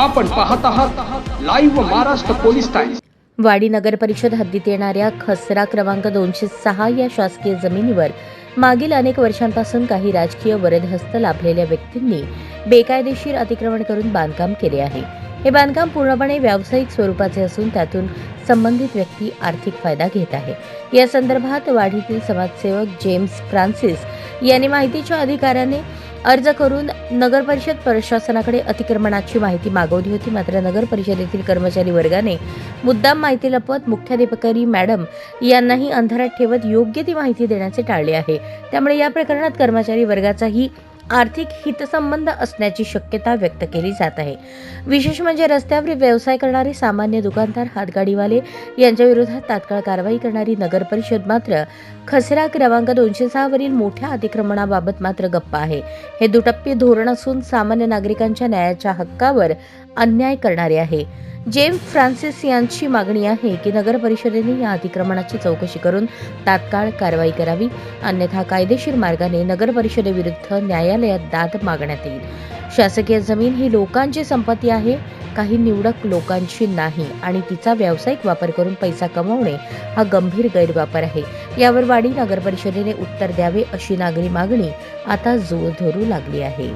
आपण पाहत आहात लाईव्ह महाराष्ट्र पोलीस टाइम्स वाडी नगर परिषद हद्दीत येणाऱ्या खसरा क्रमांक दोनशे सहा या शासकीय जमिनीवर मागील अनेक वर्षांपासून काही राजकीय वरदहस्त लाभलेल्या व्यक्तींनी बेकायदेशीर अतिक्रमण करून बांधकाम केले आहे. हे बांधकाम पूर्णपणे व्यावसायिक स्वरूपाचे असून त्यातून संबंधित व्यक्ती आर्थिक फायदा घेत आहे. या संदर्भात वाढीतील समाजसेवक जेम्स फ्रान्सिस यांनी माहितीच्या अधिकाऱ्याने अर्ज करून नगर परिषद प्रशासनाकडे अतिक्रमणाची माहिती मागवली होती. मात्र नगर परिषदेतील कर्मचारी वर्गाने मुद्दाम माहिती लपवत मुख्याधिपकारी मॅडम यांनाही अंधारात ठेवत योग्य ती माहिती देण्याचे टाळले आहे. त्यामुळे या प्रकरणात कर्मचारी वर्गाचाही आर्थिक हितसंबंध असण्याची शक्यता व्यक्त केली जात आहे. विशेष म्हणजे रस्त्यावर व्यवसाय करणारे सामान्य दुकानदार हातगाडीवाले यांच्या विरोधात तात्काळ कारवाई करणारी नगर परिषद मात्र खसरा क्रमांक दोनशे सहा वरील मोठ्या अतिक्रमणाबाबत मात्र गप्प आहे. हे दुटप्पी धोरण असून सामान्य नागरिकांच्या न्यायाच्या हक्कावर अन्याय करणारे आहे. जेम फ्रान्सिस यांची मागणी आहे की नगर परिषदेने या अतिक्रमणाची चौकशी करून तात्काळ कारवाई करावी अन्यथा कायदेशीर मार्गाने नगर परिषदेविरुद्ध न्यायालयात दाद मागण्यात येईल. शासकीय जमीन ही लोकांची संपत्ती आहे काही निवडक लोकांची नाही आणि तिचा व्यावसायिक वापर करून पैसा कमवणे हा गंभीर गैरवापर आहे. यावर वाडी नगर परिषदेने उत्तर द्यावे अशी नागरी मागणी आता जोर धरू लागली आहे.